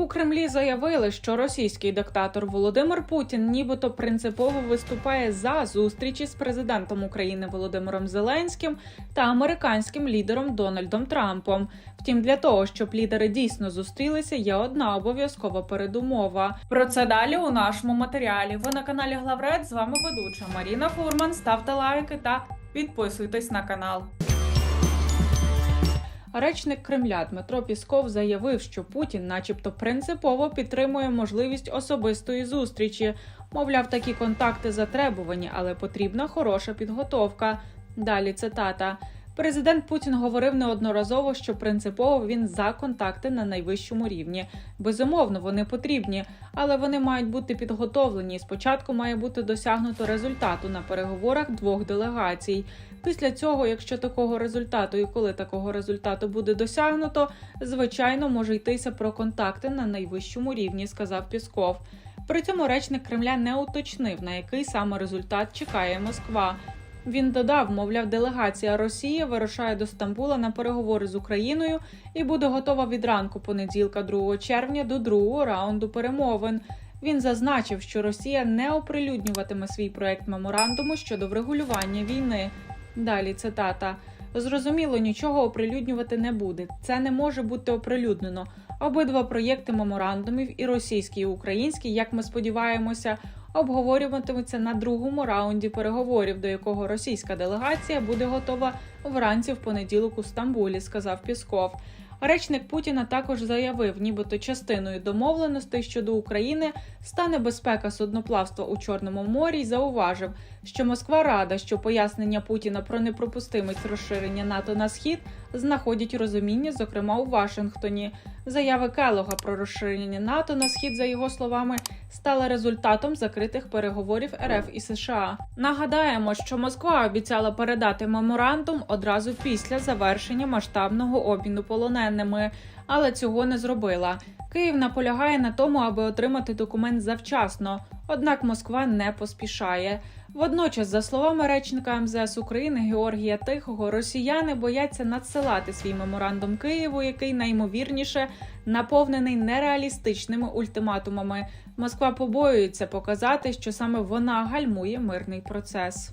У Кремлі заявили, що російський диктатор Володимир Путін нібито принципово виступає за зустрічі з президентом України Володимиром Зеленським та американським лідером Дональдом Трампом. Втім, для того, щоб лідери дійсно зустрілися, є одна обов'язкова передумова. Про це далі у нашому матеріалі. Ви на каналі Главред. З вами ведуча Маріна Фурман. Ставте лайки та підписуйтесь на канал. Речник Кремля Дмитро Пісков заявив, що Путін, начебто, принципово підтримує можливість особистої зустрічі. Мовляв, такі контакти затребувані, але потрібна хороша підготовка. Далі цитата. Президент Путін говорив неодноразово, що принципово він за контакти на найвищому рівні. Безумовно, вони потрібні, але вони мають бути підготовлені. Спочатку має бути досягнуто результату на переговорах двох делегацій. Після цього, якщо такого результату і коли такого результату буде досягнуто, звичайно може йтися про контакти на найвищому рівні, сказав Пісков. При цьому речник Кремля не уточнив, на який саме результат чекає Москва. Він додав, мовляв, делегація Росії вирушає до Стамбула на переговори з Україною і буде готова від ранку понеділка, 2 червня, до другого раунду перемовин. Він зазначив, що Росія не оприлюднюватиме свій проект меморандуму щодо врегулювання війни. Далі цитата: зрозуміло, нічого оприлюднювати не буде. Це не може бути оприлюднено. Обидва проєкти меморандумів, і російський, і український, як ми сподіваємося, обговорюватимуться на другому раунді переговорів, до якого російська делегація буде готова вранці в понеділок у Стамбулі, сказав Пісков. Речник Путіна також заявив, нібито частиною домовленостей щодо України стане безпека судноплавства у Чорному морі, і зауважив, що Москва рада, що пояснення Путіна про непропустимість розширення НАТО на схід знаходять розуміння, зокрема у Вашингтоні. Заяви Келога про розширення НАТО на схід, за його словами, стали результатом закритих переговорів РФ і США. Нагадаємо, що Москва обіцяла передати меморандум одразу після завершення масштабного обміну полоненими, але цього не зробила. Київ наполягає на тому, аби отримати документ завчасно. Однак Москва не поспішає. Водночас, за словами речника МЗС України Георгія Тихого, росіяни бояться надсилати свій меморандум Києву, який наймовірніше наповнений нереалістичними ультиматумами. Москва побоюється показати, що саме вона гальмує мирний процес.